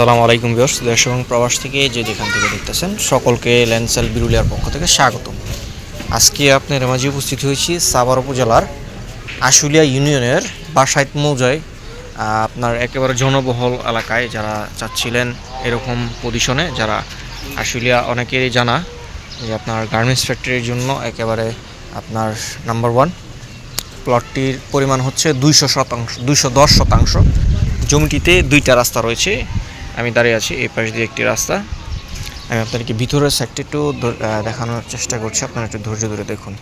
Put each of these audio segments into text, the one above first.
সালাম আলাইকুম বিয়র্স দেশ এবং প্রবাস থেকে যে যেখান থেকে দেখতেছেন, সকলকে ল্যান্সাল বিরুলিয়ার পক্ষ থেকে স্বাগত আজকে আপনার মাঝে উপস্থিত হয়েছি সাভার উপজেলার আশুলিয়া ইউনিয়নের বাসাইত মৌজায় আপনার একেবারে জনবহুল এলাকায় যারা চাচ্ছিলেন এরকম পজিশনে যারা আশুলিয়া অনেকেরই জানা, যে আপনার গার্মেন্টস ফ্যাক্টরির জন্য একেবারে আপনার নাম্বার ওয়ান প্লটটির পরিমাণ হচ্ছে দুইশো শতাংশ, দুইশো দশ শতাংশ। জমিটিতে দুইটা রাস্তা রয়েছে আমি দাঁড়িয়ে আছি এই পাশ দিয়ে একটি রাস্তা। আমি আপনাদেরকে ভিতরের সাইডটা একটু দেখানোর চেষ্টা করছি। আপনারা একটু ধৈর্য ধরে দেখুন।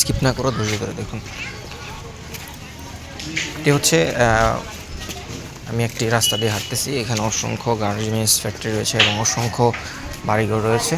স্কিপ না করো ধৈর্য ধরে দেখুন। এটি হচ্ছে আমি একটি রাস্তা দিয়ে হাঁটতেছি। এখানে অসংখ্য গার্মেন্টস ফ্যাক্টরি রয়েছে এবং অসংখ্য বাড়িঘর রয়েছে।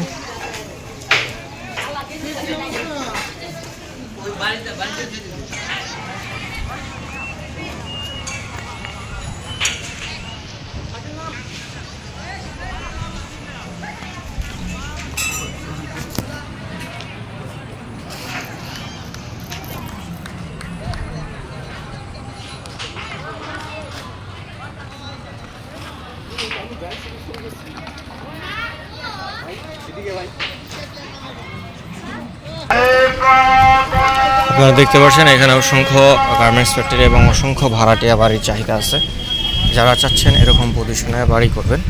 আপনারা দেখতে পাচ্ছেন, এখানে অসংখ্য গার্মেন্টস ফ্যাক্টরি এবং অসংখ্য ভাড়াটিয়া বাড়ির চাহিদা আছে। যারা চাচ্ছেন এরকম পজিশনে বাড়ি করবেন।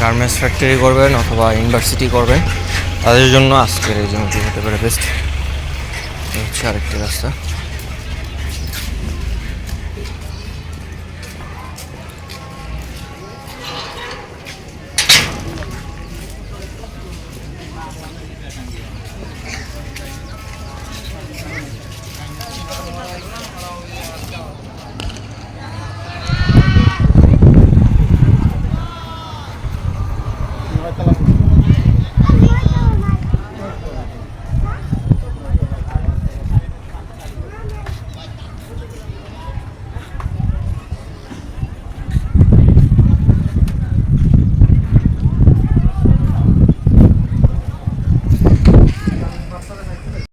গার্মেন্টস ফ্যাক্টরি করবেন অথবা ইউনিভার্সিটি করবেন। তাদের জন্য আজকের এই জমিটি হতে পারে বেস্ট হচ্ছে আরেকটি রাস্তা।